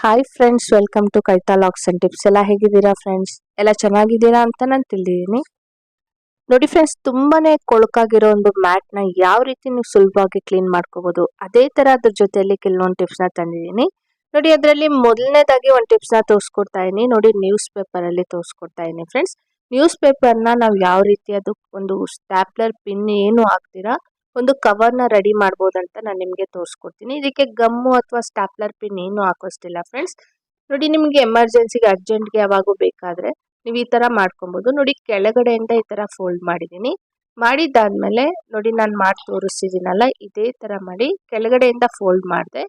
Hi friends welcome to ಕೈತಾ ಲಾಕ್ಸ್ and tips ಎಲ್ಲ ಹೇಗಿದ್ದೀರಾ ಫ್ರೆಂಡ್ಸ್ ಎಲ್ಲ ಚೆನ್ನಾಗಿದ್ದೀರಾ ಅಂತ ನಾನು ತಿಳಿದಿದ್ದೀನಿ. ನೋಡಿ ಫ್ರೆಂಡ್ಸ್ ತುಂಬಾನೇ ಕೊಳಕಾಗಿರೋ ಒಂದು ಮ್ಯಾಟ್ನ ಯಾವ ರೀತಿ ನೀವು ಸುಲಭವಾಗಿ ಕ್ಲೀನ್ ಮಾಡ್ಕೋಬಹುದು ಅದೇ ತರ ಅದ್ರ ಜೊತೆಯಲ್ಲಿ ಕೆಲವೊಂದು ಟಿಪ್ಸ್ನ ತಂದಿದ್ದೀನಿ. ನೋಡಿ ಅದರಲ್ಲಿ ಮೊದಲನೇದಾಗಿ ಒಂದು ಟಿಪ್ಸ್ನ ತೋರಿಸ್ಕೊಡ್ತಾ ಇದ್ದೀನಿ. ನೋಡಿ ನ್ಯೂಸ್ ಪೇಪರಲ್ಲಿ ತೋರಿಸ್ಕೊಡ್ತಾ ಇದೀನಿ ಫ್ರೆಂಡ್ಸ್ ನ್ಯೂಸ್ ಪೇಪರ್ನ ನಾವು ಯಾವ ರೀತಿ ಅದು ಒಂದು ಸ್ಟ್ಯಾಪ್ಲರ್ ಪಿನ್ ಏನು ಹಾಕ್ತೀರಾ ಒಂದು ಕವರ್ನ ರೆಡಿ ಮಾಡ್ಬೋದಂತ ನಾನು ನಿಮಗೆ ತೋರಿಸ್ಕೊಡ್ತೀನಿ. ಇದಕ್ಕೆ ಗಮ್ಮು ಅಥವಾ ಸ್ಟಾಪ್ಲರ್ ಪಿನ್ ಏನು ಹಾಕೋಷ್ಟಿಲ್ಲ ಫ್ರೆಂಡ್ಸ್ ನೋಡಿ, ನಿಮಗೆ ಎಮರ್ಜೆನ್ಸಿಗೆ ಅರ್ಜೆಂಟ್ಗೆ ಯಾವಾಗೂ ಬೇಕಾದ್ರೆ ನೀವು ಈ ತರ ಮಾಡ್ಕೊಬಹುದು ನೋಡಿ, ಕೆಳಗಡೆಯಿಂದ ಈ ತರ ಫೋಲ್ಡ್ ಮಾಡಿದೀನಿ ಮಾಡಿದ್ದಾದ್ಮೇಲೆ ನೋಡಿ, ನಾನು ಮಾಡಿ ತೋರಿಸ್ತಿದ್ದೀನಲ್ಲ, ಇದೇ ತರ ಮಾಡಿ ಕೆಳಗಡೆಯಿಂದ ಫೋಲ್ಡ್ ಮಾಡಿದೆ.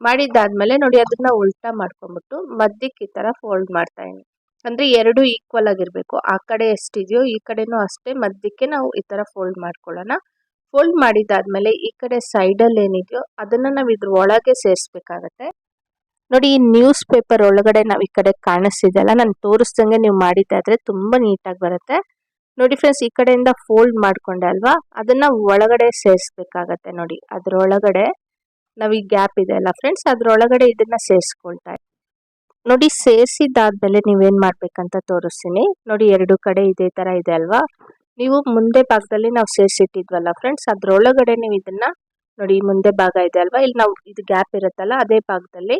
ಮಾಡಿದ್ದಾದ್ಮೇಲೆ ನೋಡಿ, ಅದನ್ನ ಉಲ್ಟಾ ಮಾಡ್ಕೊಂಡ್ಬಿಟ್ಟು ಮಧ್ಯಕ್ಕೆ ಈ ತರ ಫೋಲ್ಡ್ ಮಾಡ್ತಾ ಇದೀನಿ ಅಂದ್ರೆ ಎರಡು ಈಕ್ವಲ್ ಆಗಿರಬೇಕು. ಆ ಕಡೆ ಎಷ್ಟಿದೆಯೋ ಈ ಕಡೆನೂ ಅಷ್ಟೇ, ಮಧ್ಯಕ್ಕೆ ನಾವು ಈ ತರ ಫೋಲ್ಡ್ ಮಾಡ್ಕೊಳ್ಳೋಣ. ಫೋಲ್ಡ್ ಮಾಡಿದಾದ್ಮೇಲೆ ಈ ಕಡೆ ಸೈಡಲ್ಲಿ ಏನಿದೆಯೋ ಅದನ್ನ ನಾವು ಇದ್ರ ಒಳಗೆ ಸೇರಿಸ್ಬೇಕಾಗತ್ತೆ. ನೋಡಿ, ಈ ನ್ಯೂಸ್ ಪೇಪರ್ ಒಳಗಡೆ ನಾವು ಈ ಕಡೆ ಕಾಣಿಸ್ತಿದೆಯಲ್ಲ ನಾನು ತೋರಿಸ್ದಂಗೆ ನೀವು ಮಾಡಿದ್ದಾದರೆ ತುಂಬಾ ನೀಟಾಗಿ ಬರುತ್ತೆ. ನೋಡಿ ಫ್ರೆಂಡ್ಸ್ ಈ ಕಡೆಯಿಂದ ಫೋಲ್ಡ್ ಮಾಡ್ಕೊಂಡೆ ಅಲ್ವಾ? ಅದನ್ನ ಒಳಗಡೆ ಸೇರಿಸ್ಬೇಕಾಗತ್ತೆ ನೋಡಿ. ಅದರೊಳಗಡೆ ನಾವು ಈ ಗ್ಯಾಪ್ ಇದೆ ಅಲ್ಲ ಫ್ರೆಂಡ್ಸ್ ಅದ್ರೊಳಗಡೆ ಇದನ್ನ ಸೇರಿಸ್ಕೊಳ್ತಾ ನೋಡಿ, ಸೇರಿಸಿದ್ದಾದ್ಮೇಲೆ ನೀವೇನು ಮಾಡಬೇಕಂತ ತೋರಿಸ್ತೀನಿ. ನೋಡಿ, ಎರಡು ಕಡೆ ಇದೇ ತರ ಇದೆ ಅಲ್ವಾ? ನೀವು ಮುಂದೆ ಭಾಗದಲ್ಲಿ ನಾವು ಸೇರಿಸಿಟ್ಟಿದ್ವಲ್ಲ ಫ್ರೆಂಡ್ಸ್ ಅದರೊಳಗಡೆ ನೀವು ಇದನ್ನ ನೋಡಿ ಮುಂದೆ ಭಾಗ ಇದೆ ಅಲ್ವಾ? ಇಲ್ಲಿ ನಾವು ಇದು ಗ್ಯಾಪ್ ಇರುತ್ತಲ್ಲ, ಅದೇ ಭಾಗದಲ್ಲಿ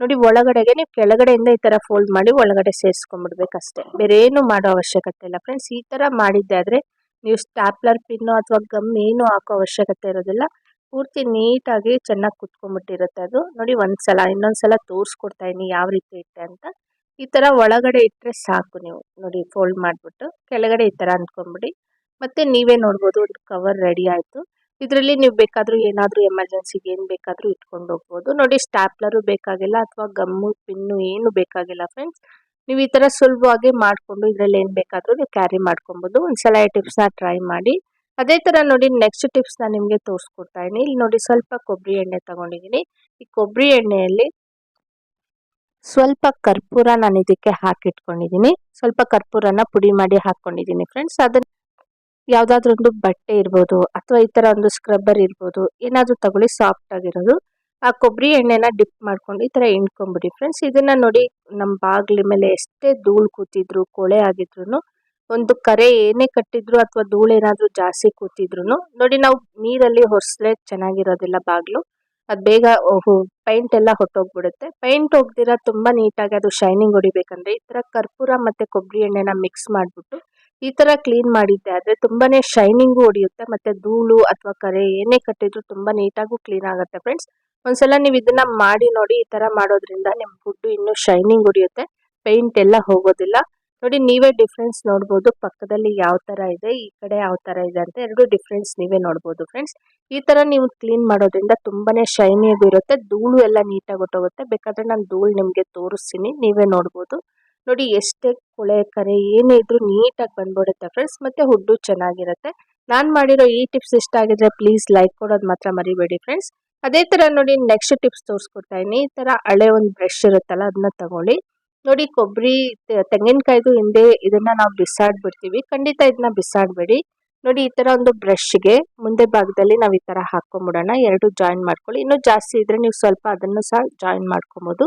ನೋಡಿ ಒಳಗಡೆಗೆ ನೀವು ಕೆಳಗಡೆಯಿಂದ ಈ ತರ ಫೋಲ್ಡ್ ಮಾಡಿ ಒಳಗಡೆ ಸೇರಿಸ್ಕೊಂಡ್ಬಿಡ್ಬೇಕಷ್ಟೇ. ಬೇರೆ ಏನು ಮಾಡೋ ಅವಶ್ಯಕತೆ ಇಲ್ಲ ಫ್ರೆಂಡ್ಸ್ ಈ ತರ ಮಾಡಿದ್ದೆ ಆದ್ರೆ ನೀವು ಸ್ಟ್ಯಾಪ್ಲರ್ ಪಿನ್ ಅಥವಾ ಗಮ್ ಏನು ಹಾಕೋ ಅವಶ್ಯಕತೆ ಇರೋದಿಲ್ಲ. ಪೂರ್ತಿ ನೀಟಾಗಿ ಚೆನ್ನಾಗಿ ಕುತ್ಕೊಂಡ್ಬಿಟ್ಟಿರುತ್ತೆ ಅದು. ನೋಡಿ ಒಂದ್ಸಲ, ಇನ್ನೊಂದ್ಸಲ ತೋರಿಸ್ಕೊಡ್ತಾ ಇದೀನಿ, ಯಾವ ರೀತಿ ಇಟ್ಟೆ ಅಂತ. ಈ ತರ ಒಳಗಡೆ ಇಟ್ಟರೆ ಸಾಕು ನೀವು. ನೋಡಿ ಫೋಲ್ಡ್ ಮಾಡಿಬಿಟ್ಟು ಕೆಳಗಡೆ ಈ ತರ ಅಂದ್ಕೊಂಬಿಡಿ. ಮತ್ತೆ ನೀವೇ ನೋಡ್ಬೋದು, ಒಂದು ಕವರ್ ರೆಡಿ ಆಯ್ತು. ಇದರಲ್ಲಿ ನೀವು ಬೇಕಾದರೂ ಏನಾದರೂ ಎಮರ್ಜೆನ್ಸಿಗೆ ಏನು ಬೇಕಾದರೂ ಇಟ್ಕೊಂಡು ಹೋಗ್ಬೋದು. ನೋಡಿ ಸ್ಟ್ಯಾಪ್ಲರು ಬೇಕಾಗಿಲ್ಲ ಅಥವಾ ಗಮ್ಮು, ಪಿನ್ನು ಏನು ಬೇಕಾಗಿಲ್ಲ ಫ್ರೆಂಡ್ಸ್ ನೀವು ಈ ಥರ ಸುಲಭವಾಗಿ ಮಾಡಿಕೊಂಡು ಇದರಲ್ಲಿ ಏನು ಬೇಕಾದರೂ ನೀವು ಕ್ಯಾರಿ ಮಾಡ್ಕೊಬೋದು. ಒಂದ್ಸಲ ಈ ಟಿಪ್ಸ್ನ ಟ್ರೈ ಮಾಡಿ. ಅದೇ ಥರ ನೋಡಿ ನೆಕ್ಸ್ಟ್ ಟಿಪ್ಸ್ನ ನಿಮಗೆ ತೋರಿಸ್ಕೊಡ್ತಾ ಇದ್ದೀನಿ. ಇಲ್ಲಿ ನೋಡಿ, ಸ್ವಲ್ಪ ಕೊಬ್ಬರಿ ಎಣ್ಣೆ ತಗೊಂಡಿದ್ದೀನಿ. ಈ ಕೊಬ್ಬರಿ ಎಣ್ಣೆಯಲ್ಲಿ ಸ್ವಲ್ಪ ಕರ್ಪೂರ ನಾನು ಇದಕ್ಕೆ ಹಾಕಿಟ್ಕೊಂಡಿದ್ದೀನಿ. ಸ್ವಲ್ಪ ಕರ್ಪೂರನ ಪುಡಿ ಮಾಡಿ ಹಾಕ್ಕೊಂಡಿದ್ದೀನಿ ಫ್ರೆಂಡ್ಸ್ ಅದನ್ನ ಯಾವುದಾದ್ರೂ ಒಂದು ಬಟ್ಟೆ ಇರ್ಬೋದು ಅಥವಾ ಈ ಥರ ಒಂದು ಸ್ಕ್ರಬ್ಬರ್ ಇರ್ಬೋದು, ಏನಾದರೂ ತಗೊಳ್ಳಿ ಸಾಫ್ಟ್ ಆಗಿರೋದು. ಆ ಕೊಬ್ಬರಿ ಎಣ್ಣೆನ ಡಿಪ್ ಮಾಡ್ಕೊಂಡು ಈ ಥರ ಹಿಂಡ್ಕೊಂಬಿಡಿ ಫ್ರೆಂಡ್ಸ್ ಇದನ್ನ ನೋಡಿ ನಮ್ಮ ಬಾಗ್ಲಿ ಮೇಲೆ ಎಷ್ಟೇ ಧೂಳು ಕೂತಿದ್ರು, ಕೊಳೆ ಆಗಿದ್ರು ಒಂದು ಕರೆ ಏನೇ ಕಟ್ಟಿದ್ರು ಅಥವಾ ಧೂಳು ಏನಾದರೂ ಜಾಸ್ತಿ ಕೂತಿದ್ರು ನೋಡಿ ನಾವು ನೀರಲ್ಲಿ ಹೊರ್ಸ್ರೆ ಚೆನ್ನಾಗಿರೋದಿಲ್ಲ ಬಾಗ್ಲು. ಅದು ಬೇಗ ಪೈಂಟ್ ಎಲ್ಲ ಹೊಟ್ಟೋಗ್ಬಿಡುತ್ತೆ. ಪೈಂಟ್ ಹೋಗ್ದಿರ ತುಂಬಾ ನೀಟಾಗಿ ಅದು ಶೈನಿಂಗ್ ಹೊಡಿಬೇಕಂದ್ರೆ ಈ ತರ ಕರ್ಪೂರ ಮತ್ತೆ ಕೊಬ್ಬರಿ ಎಣ್ಣೆನ ಮಿಕ್ಸ್ ಮಾಡಿಬಿಟ್ಟು ಈ ತರ ಕ್ಲೀನ್ ಮಾಡಿದ್ದೆ. ಆದರೆ ತುಂಬಾನೇ ಶೈನಿಂಗು ಹೊಡಿಯುತ್ತೆ, ಮತ್ತೆ ಧೂಳು ಅಥವಾ ಕರೆ ಏನೇ ಕಟ್ಟಿದ್ರು ತುಂಬಾ ನೀಟಾಗೂ ಕ್ಲೀನ್ ಆಗುತ್ತೆ ಫ್ರೆಂಡ್ಸ್ ಒಂದ್ಸಲ ನೀವು ಇದನ್ನ ಮಾಡಿ ನೋಡಿ ಈ ತರ ಮಾಡೋದ್ರಿಂದ ನಿಮ್ಮ ಫುಡ್ಡು ಇನ್ನೂ ಶೈನಿಂಗ್ ಹೊಡಿಯುತ್ತೆ. ಪೈಂಟ್ ಎಲ್ಲ ಹೋಗೋದಿಲ್ಲ. ನೋಡಿ ನೀವೇ ಡಿಫ್ರೆನ್ಸ್ ನೋಡ್ಬೋದು ಪಕ್ಕದಲ್ಲಿ ಯಾವ ಥರ ಇದೆ, ಈ ಕಡೆ ಯಾವ ಥರ ಇದೆ ಅಂತ ಎರಡು ಡಿಫ್ರೆನ್ಸ್ ನೀವೇ ನೋಡ್ಬೋದು ಫ್ರೆಂಡ್ಸ್ ಈ ಥರ ನೀವು ಕ್ಲೀನ್ ಮಾಡೋದ್ರಿಂದ ತುಂಬಾ ಶೈನಿಯಾಗೂ ಇರುತ್ತೆ, ಧೂಳು ಎಲ್ಲ ನೀಟಾಗಿ ಹೊಟ್ಟೋಗುತ್ತೆ. ಬೇಕಾದ್ರೆ ನಾನು ಧೂಳು ನಿಮಗೆ ತೋರಿಸ್ತೀನಿ, ನೀವೇ ನೋಡ್ಬೋದು. ನೋಡಿ ಎಷ್ಟೇ ಕೊಳೆ, ಕರೆ, ಏನೇ ಇದ್ರೂ ನೀಟಾಗಿ ಬಂದ್ಬಿಡುತ್ತೆ ಫ್ರೆಂಡ್ಸ್ ಮತ್ತೆ ಹುಡ್ಡು ಚೆನ್ನಾಗಿರುತ್ತೆ. ನಾನು ಮಾಡಿರೋ ಈ ಟಿಪ್ಸ್ ಇಷ್ಟ ಆಗಿದ್ರೆ ಪ್ಲೀಸ್ ಲೈಕ್ ಕೊಡೋದು ಮಾತ್ರ ಮರಿಬೇಡಿ ಫ್ರೆಂಡ್ಸ್ ಅದೇ ಥರ ನೋಡಿ ನೆಕ್ಸ್ಟ್ ಟಿಪ್ಸ್ ತೋರಿಸ್ಕೊಡ್ತಾ ಇದ್ದೀನಿ. ಈ ಥರ ಹಳೆ ಒಂದು ಬ್ರಷ್ ಇರುತ್ತಲ್ಲ ಅದನ್ನ ತಗೊಳ್ಳಿ. ನೋಡಿ, ಕೊಬ್ಬರಿ ತೆಂಗಿನಕಾಯ್ದು ಹಿಂದೆ ಇದನ್ನ ನಾವು ಬಿಸಾಡ್ಬಿಡ್ತೀವಿ. ಖಂಡಿತ ಇದನ್ನ ಬಿಸಾಡಬೇಡಿ. ನೋಡಿ, ಈ ತರ ಒಂದು ಬ್ರಷ್ಗೆ ಮುಂದೆ ಭಾಗದಲ್ಲಿ ನಾವು ಈ ತರ ಹಾಕೊಂಡ್ಬಿಡೋಣ ಎರಡು ಜಾಯಿನ್ ಮಾಡ್ಕೊಳ್ಳಿ. ಇನ್ನೂ ಜಾಸ್ತಿ ಇದ್ರೆ ನೀವು ಸ್ವಲ್ಪ ಅದನ್ನು ಸಹ ಜಾಯಿನ್ ಮಾಡ್ಕೊಬೋದು.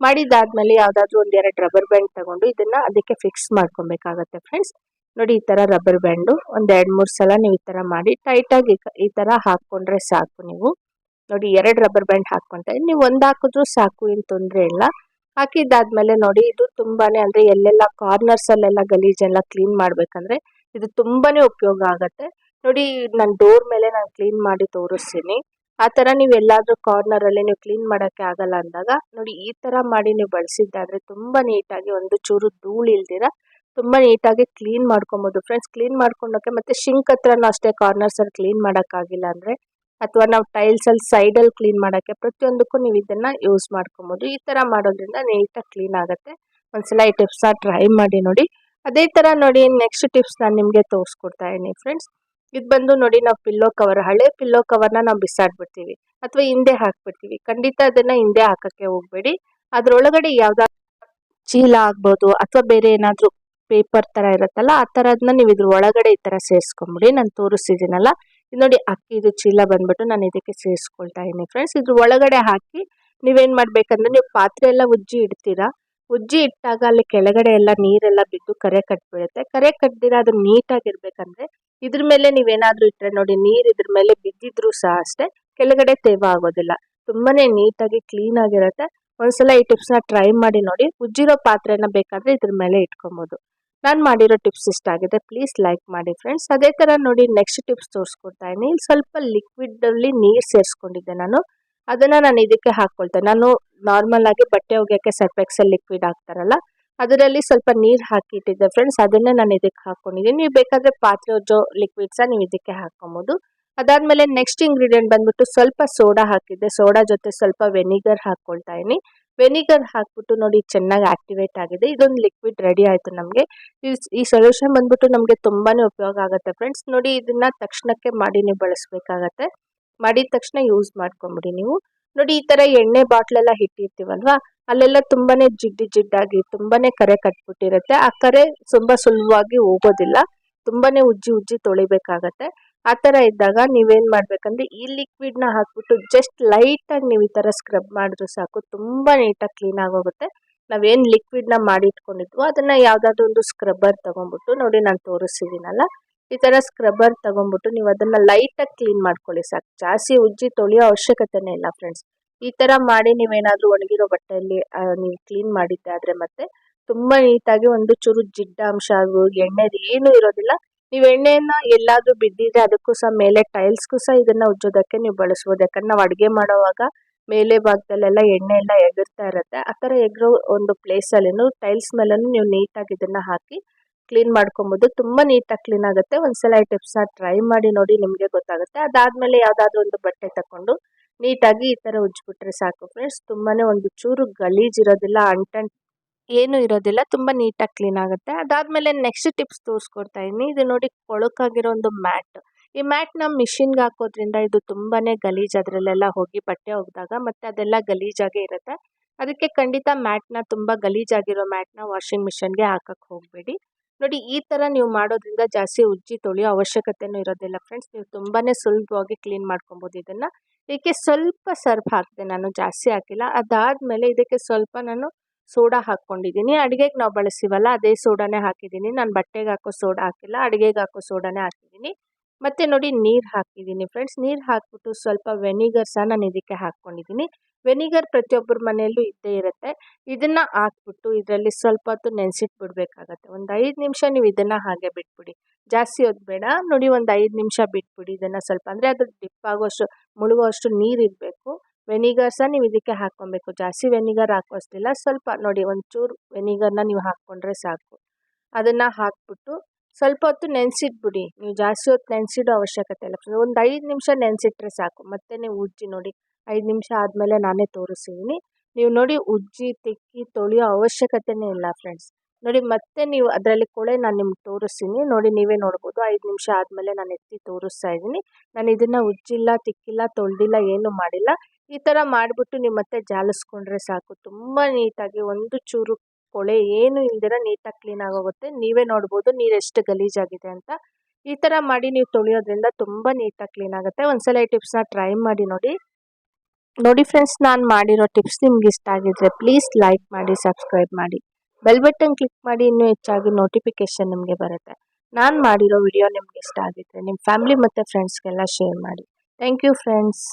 ಮಾಡಿದಾದ್ಮೇಲೆ ಯಾವ್ದಾದ್ರು ಒಂದ್ ಎರಡು ರಬ್ಬರ್ ಬ್ಯಾಂಡ್ ತಗೊಂಡು ಇದನ್ನ ಅದಕ್ಕೆ ಫಿಕ್ಸ್ ಮಾಡ್ಕೊಬೇಕಾಗತ್ತೆ ಫ್ರೆಂಡ್ಸ್. ನೋಡಿ, ಈ ತರ ರಬ್ಬರ್ ಬ್ಯಾಂಡು ಒಂದ್ ಎರಡ್, ಮೂರ್ ಸಲ ನೀವು ಈ ತರ ಮಾಡಿ ಟೈಟ್ ಆಗಿ ಈ ತರ ಹಾಕೊಂಡ್ರೆ ಸಾಕು ನೀವು. ನೋಡಿ, ಎರಡು ರಬ್ಬರ್ ಬ್ಯಾಂಡ್ ಹಾಕೊಂತ ನೀವು ಒಂದ್ ಹಾಕಿದ್ರು ಸಾಕು, ಏನ್ ತೊಂದ್ರೆ ಇಲ್ಲ. ಹಾಕಿದ್ದಾದ್ಮೇಲೆ ನೋಡಿ, ಇದು ತುಂಬಾನೇ ಅಂದ್ರೆ ಎಲ್ಲೆಲ್ಲ ಕಾರ್ನರ್ಸ್ ಅಲ್ಲೆಲ್ಲ ಗಲೀಜೆಲ್ಲ ಕ್ಲೀನ್ ಮಾಡ್ಬೇಕಂದ್ರೆ ಇದು ತುಂಬಾನೇ ಉಪಯೋಗ ಆಗತ್ತೆ. ನೋಡಿ, ನಾನು ಡೋರ್ ಮೇಲೆ ನಾನು ಕ್ಲೀನ್ ಮಾಡಿ ತೋರಿಸ್ತೀನಿ. ಆ ತರ ನೀವು ಎಲ್ಲಾದ್ರೂ ಕಾರ್ನರ್ ಅಲ್ಲಿ ನೀವು ಕ್ಲೀನ್ ಮಾಡಕ್ಕೆ ಆಗಲ್ಲ ಅಂದಾಗ, ನೋಡಿ, ಈ ತರ ಮಾಡಿ ನೀವು ಬಳಸಿದ್ದಾದ್ರೆ ತುಂಬಾ ನೀಟಾಗಿ ಒಂದು ಚೂರು ಧೂಳು ಇಲ್ದಿರ ತುಂಬಾ ನೀಟಾಗಿ ಕ್ಲೀನ್ ಮಾಡ್ಕೊಬಹುದು ಫ್ರೆಂಡ್ಸ್ ಕ್ಲೀನ್ ಮಾಡ್ಕೊಂಡೋಕೆ ಮತ್ತೆ ಶಿಂಕ್ ಹತ್ರನೂ ಅಷ್ಟೇ ಕಾರ್ನರ್ಸ್ ಅಲ್ಲಿ ಕ್ಲೀನ್ ಮಾಡಕ್ ಆಗಿಲ್ಲ ಅಂದ್ರೆ ಅಥವಾ ನಾವು ಟೈಲ್ಸ್ ಅಲ್ಲಿ ಸೈಡ್ ಅಲ್ಲಿ ಕ್ಲೀನ್ ಮಾಡಕ್ಕೆ ಪ್ರತಿಯೊಂದಕ್ಕೂ ನೀವು ಇದನ್ನ ಯೂಸ್ ಮಾಡ್ಕೊಬಹುದು ಈ ತರ ಮಾಡೋದ್ರಿಂದ ನೀಟಾಗಿ ಕ್ಲೀನ್ ಆಗುತ್ತೆ. ಒಂದ್ಸಲ ಈ ಟಿಪ್ಸ್ ಟ್ರೈ ಮಾಡಿ ನೋಡಿ. ಅದೇ ತರ ನೋಡಿ ನೆಕ್ಸ್ಟ್ ಟಿಪ್ಸ್ ನಾನು ನಿಮಗೆ ತೋರಿಸ್ಕೊಡ್ತಾ ಇದೀನಿ ಫ್ರೆಂಡ್ಸ್ ಇದು ಬಂದು ನೋಡಿ, ನಾವು ಪಿಲ್ಲೋ ಕವರ್ ಹಳೆ ಪಿಲ್ಲೋ ಕವರ್ನ ನಾವು ಬಿಸಾಡ್ಬಿಡ್ತೀವಿ. ಅಥವಾ ಹಿಂದೆ ಹಾಕ್ಬಿಡ್ತೀವಿ. ಖಂಡಿತ ಅದನ್ನ ಹಿಂದೆ ಹಾಕಕ್ಕೆ ಹೋಗಬೇಡಿ. ಅದರೊಳಗಡೆ ಯಾವುದಾದ್ರು ಚೀಲ ಆಗ್ಬೋದು ಅಥವಾ ಬೇರೆ ಏನಾದರೂ ಪೇಪರ್ ತರ ಇರುತ್ತಲ್ಲ, ಆ ಥರದನ್ನ ನೀವು ಇದ್ರ ಒಳಗಡೆ ಈ ತರ ಸೇರಿಸ್ಕೊಂಬಿಡಿ. ನಾನು ತೋರಿಸ್ತಿದ್ದೀನಲ್ಲ ಇದು ನೋಡಿ ಅಕ್ಕಿದು ಚೀಲ ಬಂದ್ಬಿಟ್ಟು ನಾನು ಇದಕ್ಕೆ ಸೇರಿಸ್ಕೊಳ್ತಾ ಇದ್ದೀನಿ ಫ್ರೆಂಡ್ಸ್ ಇದ್ರ ಒಳಗಡೆ ಹಾಕಿ ನೀವೇನು ಮಾಡಬೇಕಂದ್ರೆ ನೀವು ಪಾತ್ರೆ ಎಲ್ಲ ಉಜ್ಜಿ ಇಡ್ತೀರಾ? ಉಜ್ಜಿ ಇಟ್ಟಾಗ ಅಲ್ಲಿ ಕೆಳಗಡೆ ಎಲ್ಲ ನೀರೆಲ್ಲ ಬಿದ್ದು ಕರೆ ಕಟ್ಬಿಡುತ್ತೆ. ಕರೆ ಕಟ್ದಿರ ಅದು ನೀಟಾಗಿರ್ಬೇಕಂದ್ರೆ ಇದ್ರ ಮೇಲೆ ನೀವೇನಾದ್ರೂ ಇಟ್ಟರೆ ನೋಡಿ ನೀರು ಇದ್ರ ಮೇಲೆ ಬಿದ್ದಿದ್ರು ಸಹ ಅಷ್ಟೇ ಕೆಳಗಡೆ ತೇವ ಆಗೋದಿಲ್ಲ. ತುಂಬಾನೇ ನೀಟಾಗಿ ಕ್ಲೀನ್ ಆಗಿರುತ್ತೆ. ಒಂದ್ಸಲ ಈ ಟಿಪ್ಸ್ನ ಟ್ರೈ ಮಾಡಿ ನೋಡಿ. ಉಜ್ಜಿರೋ ಪಾತ್ರೆನ ಬೇಕಾದ್ರೆ ಇದ್ರ ಮೇಲೆ ಇಟ್ಕೊಬಹುದು ನಾನು ಮಾಡಿರೋ ಟಿಪ್ಸ್ ಇಷ್ಟ ಆಗಿದೆ. ಪ್ಲೀಸ್ ಲೈಕ್ ಮಾಡಿ ಫ್ರೆಂಡ್ಸ್ ಅದೇ ಥರ ನೋಡಿ ನೆಕ್ಸ್ಟ್ ಟಿಪ್ಸ್ ತೋರಿಸ್ಕೊಡ್ತಾ ಇದ್ದೀನಿ. ಇಲ್ಲಿ ಸ್ವಲ್ಪ ಲಿಕ್ವಿಡಲ್ಲಿ ನೀರು ಸೇರಿಸ್ಕೊಂಡಿದ್ದೆ ನಾನು. ಅದನ್ನು ನಾನು ಇದಕ್ಕೆ ಹಾಕ್ಕೊಳ್ತೇನೆ ನಾನು ನಾರ್ಮಲ್ ಆಗಿ ಬಟ್ಟೆ ಒಗೆಯೋಕ್ಕೆ ಸರ್ಫೆಕ್ಸಲ್ ಲಿಕ್ವಿಡ್ ಹಾಕ್ತಾರಲ್ಲ, ಅದರಲ್ಲಿ ಸ್ವಲ್ಪ ನೀರು ಹಾಕಿಟ್ಟಿದ್ದೆ ಫ್ರೆಂಡ್ಸ್ ಅದನ್ನೇ ನಾನು ಇದಕ್ಕೆ ಹಾಕ್ಕೊಂಡಿದ್ದೀನಿ ನೀವು ಬೇಕಾದರೆ ಪಾತ್ರೆ ಉಜ್ಜೋ ಲಿಕ್ವಿಡ್ಸ ನೀವು ಇದಕ್ಕೆ ಹಾಕ್ಕೊಬೋದು ಅದಾದಮೇಲೆ ನೆಕ್ಸ್ಟ್ ಇಂಗ್ರೀಡಿಯೆಂಟ್ ಬಂದ್ಬಿಟ್ಟು ಸ್ವಲ್ಪ ಸೋಡಾ ಹಾಕಿದ್ದೆ. ಸೋಡಾ ಜೊತೆ ಸ್ವಲ್ಪ ವೆನಿಗರ್ ಹಾಕ್ಕೊಳ್ತಾ ಇದೀನಿ ವೆನಿಗರ್ ಹಾಕ್ಬಿಟ್ಟು ನೋಡಿ ಚೆನ್ನಾಗಿ ಆಕ್ಟಿವೇಟ್ ಆಗಿದೆ. ಇದೊಂದು ಲಿಕ್ವಿಡ್ ರೆಡಿ ಆಯಿತು ನಮಗೆ. ಈ ಸೊಲ್ಯೂಷನ್ ಬಂದ್ಬಿಟ್ಟು ನಮಗೆ ತುಂಬಾ ಉಪಯೋಗ ಆಗುತ್ತೆ ಫ್ರೆಂಡ್ಸ್ ನೋಡಿ ಇದನ್ನ ತಕ್ಷಣಕ್ಕೆ ಮಾಡಿ ನೀವು ಬಳಸಬೇಕಾಗತ್ತೆ. ಮಾಡಿದ ತಕ್ಷಣ ಯೂಸ್ ಮಾಡ್ಕೊಂಬಿಡಿ ನೀವು. ನೋಡಿ ಈ ತರ ಎಣ್ಣೆ ಬಾಟ್ಲೆಲ್ಲ ಇಟ್ಟಿರ್ತೀವಲ್ವಾ? ಅಲ್ಲೆಲ್ಲ ತುಂಬಾನೇ ಜಿಡ್ಡು ಜಿಡ್ಡಾಗಿ, ತುಂಬಾನೇ ಕರೆ ಕಟ್ಬಿಟ್ಟಿರುತ್ತೆ. ಆ ಕರೆ ತುಂಬಾ ಸುಲಭವಾಗಿ ಹೋಗೋದಿಲ್ಲ. ತುಂಬಾನೇ ಉಜ್ಜಿ ಉಜ್ಜಿ ತೊಳಿಬೇಕಾಗತ್ತೆ. ಆ ಥರ ಇದ್ದಾಗ ನೀವೇನು ಮಾಡಬೇಕಂದ್ರೆ ಈ ಲಿಕ್ವಿಡ್ನ ಹಾಕ್ಬಿಟ್ಟು ಜಸ್ಟ್ ಲೈಟಾಗಿ ನೀವು ಈ ಥರ ಸ್ಕ್ರಬ್ ಮಾಡಿದ್ರು ಸಾಕು, ತುಂಬ ನೀಟಾಗಿ ಕ್ಲೀನ್ ಆಗೋಗುತ್ತೆ ನಾವೇನು ಲಿಕ್ವಿಡ್ನ ಮಾಡಿ ಇಟ್ಕೊಂಡಿದ್ವು ಅದನ್ನು ಯಾವುದಾದ್ರೂ ಒಂದು ಸ್ಕ್ರಬ್ಬರ್ ತೊಗೊಂಬಿಟ್ಟು ನೋಡಿ ನಾನು ತೋರಿಸಿದ್ದೀನಲ್ಲ ಈ ಥರ ಸ್ಕ್ರಬ್ಬರ್ ತಗೊಂಡ್ಬಿಟ್ಟು ನೀವು ಅದನ್ನು ಲೈಟಾಗಿ ಕ್ಲೀನ್ ಮಾಡ್ಕೊಳ್ಳಿ ಸಾಕು. ಜಾಸ್ತಿ ಉಜ್ಜಿ ತೊಳೆಯೋ ಅವಶ್ಯಕತೆನೇ ಇಲ್ಲ ಫ್ರೆಂಡ್ಸ್ ಈ ಥರ ಮಾಡಿ ನೀವೇನಾದರೂ ಒಣಗಿರೋ ಬಟ್ಟೆಯಲ್ಲಿ ನೀವು ಕ್ಲೀನ್ ಮಾಡಿದ್ದೆ ಆದರೆ ಮತ್ತೆ ತುಂಬ ನೀಟಾಗಿ ಒಂದು ಚೂರು ಜಿಡ್ಡ ಅಂಶ ಆಗು, ಎಣ್ಣೆದು ಏನೂ ಇರೋದಿಲ್ಲ. ನೀವು ಎಣ್ಣೆಯನ್ನ ಎಲ್ಲಾದ್ರೂ ಬಿದ್ದಿದ್ರೆ ಅದಕ್ಕೂ ಸಹ ಮೇಲೆ ಟೈಲ್ಸ್ಗೂ ಸಹ ಇದನ್ನ ಉಜ್ಜೋದಕ್ಕೆ ನೀವು ಬಳಸ್ಬೋದು. ಯಾಕಂದ್ರೆ ನಾವು ಅಡುಗೆ ಮಾಡುವಾಗ ಮೇಲೆ ಭಾಗದಲ್ಲೆಲ್ಲ ಎಣ್ಣೆ ಎಲ್ಲ ಎಗರ್ತಾ ಇರುತ್ತೆ. ಆ ಥರ ಎಗರೋ ಒಂದು ಪ್ಲೇಸಲ್ಲಿ ಟೈಲ್ಸ್ ಮೇಲೂ ನೀವು ನೀಟಾಗಿ ಇದನ್ನ ಹಾಕಿ ಕ್ಲೀನ್ ಮಾಡ್ಕೊಬೋದು. ತುಂಬ ನೀಟಾಗಿ ಕ್ಲೀನ್ ಆಗುತ್ತೆ. ಒಂದ್ಸಲ ಈ ಟಿಪ್ಸ್ನ ಟ್ರೈ ಮಾಡಿ ನೋಡಿ ನಿಮಗೆ ಗೊತ್ತಾಗುತ್ತೆ. ಅದಾದ್ಮೇಲೆ ಯಾವುದಾದ್ರೂ ಒಂದು ಬಟ್ಟೆ ತಗೊಂಡು ನೀಟಾಗಿ ಈ ಥರ ಉಜ್ಜಿಬಿಟ್ರೆ ಸಾಕು. ಫ್ರೆಂಡ್ಸ್, ತುಂಬಾನೇ ಒಂದು ಚೂರು ಗಲೀಜ್ ಇರೋದಿಲ್ಲ ಅಂಟನ್ ಏನು ಇರೋದಿಲ್ಲ, ತುಂಬ ನೀಟಾಗಿ ಕ್ಲೀನ್ ಆಗುತ್ತೆ. ಅದಾದ್ಮೇಲೆ ನೆಕ್ಸ್ಟ್ ಟಿಪ್ಸ್ ತೋರಿಸ್ಕೊಡ್ತಾ ಇದ್ದೀನಿ. ಇದು ನೋಡಿ ಕೊಳಕಾಗಿರೋ ಒಂದು ಮ್ಯಾಟ್. ಈ ಮ್ಯಾಟ್ನ ಮಿಷಿನ್ಗೆ ಹಾಕೋದ್ರಿಂದ ಇದು ತುಂಬಾನೇ ಗಲೀಜ್ ಅದರಲ್ಲೆಲ್ಲ ಹೋಗಿ ಬಟ್ಟೆ ಒಗೆದಾಗ ಮತ್ತೆ ಅದೆಲ್ಲ ಗಲೀಜಾಗೇ ಇರುತ್ತೆ. ಅದಕ್ಕೆ ಖಂಡಿತ ಮ್ಯಾಟ್ನ ತುಂಬ ಗಲೀಜಾಗಿರೋ ಮ್ಯಾಟ್ನ ವಾಷಿಂಗ್ ಮಿಷಿನ್ಗೆ ಹಾಕಕ್ಕೆ ಹೋಗಬೇಡಿ. ನೋಡಿ, ಈ ಥರ ನೀವು ಮಾಡೋದ್ರಿಂದ ಜಾಸ್ತಿ ಉಜ್ಜಿ ತೊಳೆಯೋ ಅವಶ್ಯಕತೆನೂ ಇರೋದಿಲ್ಲ ಫ್ರೆಂಡ್ಸ್ ನೀವು ತುಂಬಾನೇ ಸುಲಭವಾಗಿ ಕ್ಲೀನ್ ಮಾಡ್ಕೊಬೋದು ಇದನ್ನು. ಇದಕ್ಕೆ ಸ್ವಲ್ಪ ಸರ್ಫ್ ಹಾಕಿದೆ ನಾನು ಜಾಸ್ತಿ ಹಾಕಿಲ್ಲ. ಅದಾದಮೇಲೆ ಇದಕ್ಕೆ ಸ್ವಲ್ಪ ನಾನು ಸೋಡಾ ಹಾಕ್ಕೊಂಡಿದ್ದೀನಿ. ಅಡುಗೆಗೆ ನಾವು ಬಳಸ್ತೀವಲ್ಲ ಅದೇ ಸೋಡಾನೇ ಹಾಕಿದ್ದೀನಿ. ನಾನು ಬಟ್ಟೆಗೆ ಹಾಕೋ ಸೋಡಾ ಹಾಕಿಲ್ಲ, ಅಡುಗೆಗೆ ಹಾಕೋ ಸೋಡಾನೇ ಹಾಕಿದ್ದೀನಿ. ಮತ್ತು ನೋಡಿ ನೀರು ಹಾಕಿದ್ದೀನಿ ಫ್ರೆಂಡ್ಸ್. ನೀರು ಹಾಕ್ಬಿಟ್ಟು ಸ್ವಲ್ಪ ವೆನಿಗರ್ ಸಹ ನಾನು ಇದಕ್ಕೆ ಹಾಕ್ಕೊಂಡಿದ್ದೀನಿ. ವೆನಿಗರ್ ಪ್ರತಿಯೊಬ್ಬರ ಮನೆಯಲ್ಲೂ ಇದ್ದೇ ಇರುತ್ತೆ. ಇದನ್ನು ಹಾಕ್ಬಿಟ್ಟು ಇದರಲ್ಲಿ ಸ್ವಲ್ಪ ಹೊತ್ತು ನೆನೆಸಿಟ್ಬಿಡ್ಬೇಕಾಗತ್ತೆ. ಒಂದು ಐದು ನಿಮಿಷ ನೀವು ಇದನ್ನು ಹಾಗೆ ಬಿಟ್ಬಿಡಿ. ಜಾಸ್ತಿ ಹೊತ್ತು ನೋಡಿ ಒಂದು ಐದು ನಿಮಿಷ ಬಿಟ್ಬಿಡಿ ಇದನ್ನು ಸ್ವಲ್ಪ. ಅಂದರೆ ಅದು ಡಿಪ್ ಆಗೋಷ್ಟು ಮುಳುಗುವಷ್ಟು ನೀರು ಇರಬೇಕು. ವೆನಿಗರ್ ಸಹ ನೀವು ಇದಕ್ಕೆ ಹಾಕ್ಕೊಬೇಕು. ಜಾಸ್ತಿ ವೆನಿಗರ್ ಹಾಕೋಷ್ಟಿಲ್ಲ ಸ್ವಲ್ಪ ನೋಡಿ ಒಂಚೂರು ವೆನಿಗರ್ನ ನೀವು ಹಾಕ್ಕೊಂಡ್ರೆ ಸಾಕು. ಅದನ್ನು ಹಾಕ್ಬಿಟ್ಟು ಸ್ವಲ್ಪ ಹೊತ್ತು ನೆನೆಸಿಟ್ಬಿಡಿ. ನೀವು ಜಾಸ್ತಿ ಹೊತ್ತು ನೆನೆಸಿಡೋ ಅವಶ್ಯಕತೆ ಇಲ್ಲ. ಒಂದು ಐದು ನಿಮಿಷ ನೆನೆಸಿಟ್ರೆ ಸಾಕು. ಮತ್ತೆ ನೀವು ಉಜ್ಜಿ ನೋಡಿ. ಐದು ನಿಮಿಷ ಆದಮೇಲೆ ನಾನೇ ತೋರಿಸಿದ್ದೀನಿ ನೀವು ನೋಡಿ ಉಜ್ಜಿ, ತಿಕ್ಕಿ, ತೊಳೆಯೋ ಅವಶ್ಯಕತೆನೇ ಇಲ್ಲ ಫ್ರೆಂಡ್ಸ್. ನೋಡಿ ಮತ್ತೆ ನೀವು ಅದರಲ್ಲಿ ಕೊಳೆ ನಾನು ನಿಮ್ಗೆ ತೋರಿಸ್ತೀನಿ. ನೋಡಿ ನೀವೇ ನೋಡ್ಬೋದು. ಐದು ನಿಮಿಷ ಆದಮೇಲೆ ನಾನು ಎತ್ತಿ ತೋರಿಸ್ತಾ ಇದ್ದೀನಿ. ನಾನು ಇದನ್ನು ಉಜ್ಜಿಲ್ಲ, ತಿಕ್ಕಿಲ್ಲ, ತೊಳೆದಿಲ್ಲ, ಏನೂ ಮಾಡಿಲ್ಲ. ಈ ಥರ ಮಾಡಿಬಿಟ್ಟು ನಿಮ್ಮ ಮತ್ತೆ ಜಾಲಿಸ್ಕೊಂಡ್ರೆ ಸಾಕು. ತುಂಬ ನೀಟಾಗಿ ಒಂದು ಚೂರು ಕೊಳೆ ಏನು ಇಲ್ದಿರ ನೀಟಾಗಿ ಕ್ಲೀನ್ ಆಗೋಗುತ್ತೆ. ನೀವೇ ನೋಡ್ಬೋದು ನೀರೆಷ್ಟು ಗಲೀಜಾಗಿದೆ ಅಂತ. ಈ ಥರ ಮಾಡಿ ನೀವು ತೊಳೆಯೋದ್ರಿಂದ ತುಂಬ ನೀಟಾಗಿ ಕ್ಲೀನ್ ಆಗುತ್ತೆ. ಒಂದ್ಸಲ ಈ ಟಿಪ್ಸ್ನ ಟ್ರೈ ಮಾಡಿ ನೋಡಿ. ನೋಡಿ ಫ್ರೆಂಡ್ಸ್ ನಾನು ಮಾಡಿರೋ ಟಿಪ್ಸ್ ನಿಮ್ಗೆ ಇಷ್ಟ ಆಗಿದ್ರೆ ಪ್ಲೀಸ್ ಲೈಕ್ ಮಾಡಿ ಸಬ್ಸ್ಕ್ರೈಬ್ ಮಾಡಿ. ಬೆಲ್ ಬಟನ್ ಕ್ಲಿಕ್ ಮಾಡಿ ಇನ್ನೂ ಹೆಚ್ಚಾಗಿ ನೋಟಿಫಿಕೇಶನ್ ನಿಮಗೆ ಬರುತ್ತೆ. ನಾನು ಮಾಡಿರೋ ವಿಡಿಯೋ ನಿಮ್ಗೆ ಇಷ್ಟ ಆಗಿದ್ರೆ ನಿಮ್ಮ ಫ್ಯಾಮಿಲಿ ಮತ್ತು ಫ್ರೆಂಡ್ಸ್ಗೆಲ್ಲ ಶೇರ್ ಮಾಡಿ. Thank you friends